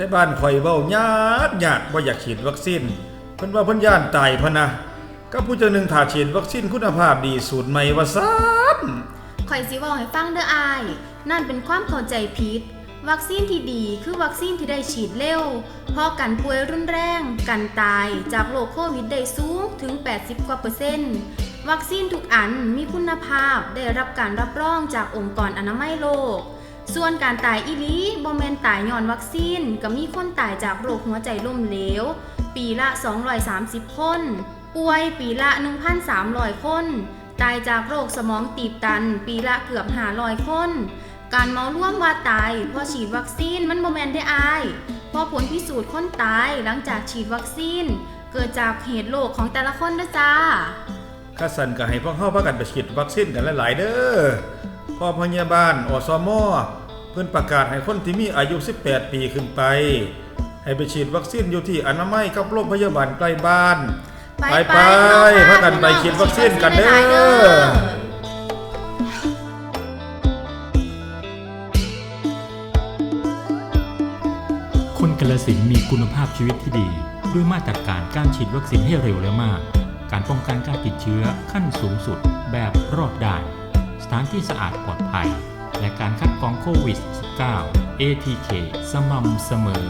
แต่บ้านข่อยเว้ายากยากบ่อยากฉีดวัคซีนเพิ่นว่าเพิ่นย่านตายพะนะก็ผู้เจ้าหนึ่งถ้าฉีดวัคซีนคุณภาพดีสูตรใหม่ว่าซ่านข่อยสิเว้าให้ฟังเด้ออาย นั่นเป็นความเข้าใจผิด วัคซีนที่ดีคือวัคซีนที่ได้ฉีดเร็วเพราะกันป่วยรุนแรงกันตายจากโรคโควิดได้สูงถึง 80 กว่าเปอร์เซ็นต์วัคซีนทุกอันมีคุณภาพได้รับการรับรองจากองค์กรอนามัยโลก ส่วนการตายอีลีบ่แมนตายย้อนวัคซีนก็มีคนตายจากโรคหัวใจล้มเหลว ปีละ 230 คน ป่วยปีละ 1,300 คน ตายจากโรคสมองตีบตัน ปีละเกือบ 500 คน การเมาร่วมว่าตายเพราะฉีดวัคซีนมันบ่แมนได้อายเพราะผลพิสูจน์คนตายหลังจากฉีดวัคซีน เกิดจากเหตุโรคของแต่ละคนด้อจ้าข้าสันก็ให้พวกเฮาพากันไปฉีดวัคซีนกันหลายๆเด้อพ่อพยาบาลอสมอ เพิ่นประกาศให้คนที่มีอายุ 18 ปีขึ้นไป ให้ไปฉีดวัคซีนอยู่ที่อนามัยกับโรงพยาบาลใกล้บ้าน ไปไปพากันไปฉีดวัคซีนกันเด้อคนกาลสินธุ์มีคุณภาพชีวิตที่ดี ด้วยมาตรการการฉีดวัคซีนให้เร็วและมาก การป้องกันการติดเชื้อขั้นสูงสุดแบบรอบด้าน สถานที่สะอาดปลอดภัย ของโควิด -19 ATK สม่ำเสมอ